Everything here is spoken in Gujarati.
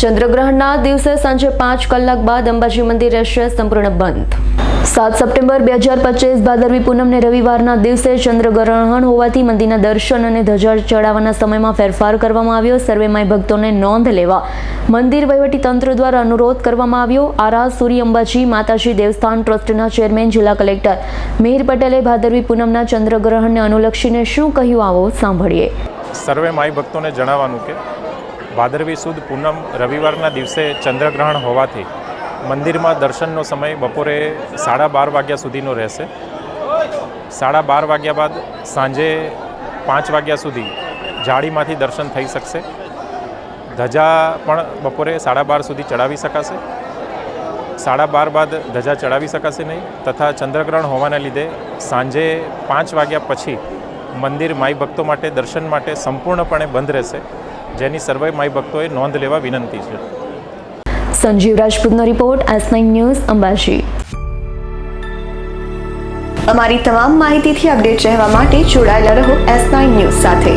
ચંદ્રગ્રહણના દિવસે સાંજે પાંચ કલાક બાદ અંબાજી મંદિર રહેશે સંપૂર્ણ બંધ. સાત સપ્ટેમ્બર બે હજાર પચીસ ભાદરવી પૂનમને રવિવારના દિવસે ચંદ્રગ્રહણ હોવાથી મંદિરના દર્શન અને ધજા ચડાવવાના સમયમાં ફેરફાર કરવામાં આવ્યો. સર્વેમાય ભક્તોને નોંધ લેવા મંદિર વહીવટી તંત્ર દ્વારા અનુરોધ કરવામાં આવ્યો. આરા સૂર્ય અંબાજી, માતાજી દેવસ્થાન ટ્રસ્ટના ચેરમેન, જિલ્લા કલેક્ટર મિહિર પટેલે ભાદરવી પૂનમના ચંદ્રગ્રહણને અનુલક્ષીને શું કહ્યું આવો સાંભળીએ. સર્વે માઈ ભક્તોને જણાવવાનું કે ભાદરવી સુદ પૂનમ રવિવારના દિવસે ચંદ્રગ્રહણ હોવાથી મંદિરમાં દર્શનનો સમય બપોરે સાડા બાર વાગ્યા સુધીનો રહેશે. સાડા બાર વાગ્યા બાદ સાંજે પાંચ વાગ્યા સુધી જાળીમાંથી દર્શન થઈ શકશે. ધજા પણ બપોરે સાડા બાર સુધી ચડાવી શકાશે. સાડા બાર બાદ ધજા ચડાવી શકાશે નહીં તથા ચંદ્રગ્રહણ હોવાના લીધે સાંજે પાંચ વાગ્યા પછી મંદિર માઈ ભક્તો માટે દર્શન માટે સંપૂર્ણપણે બંધ રહેશે. જેની સર્વે માય ભક્તોએ નોંધ લેવા વિનંતી છે. Sanjeev રાજપૂતનો report S nine news Ambaji. અમારી તમામ માહિતીથી અપડેટ રહેવા માટે જોડાયેલા રહો એસ નાઇન ન્યૂઝ સાથે.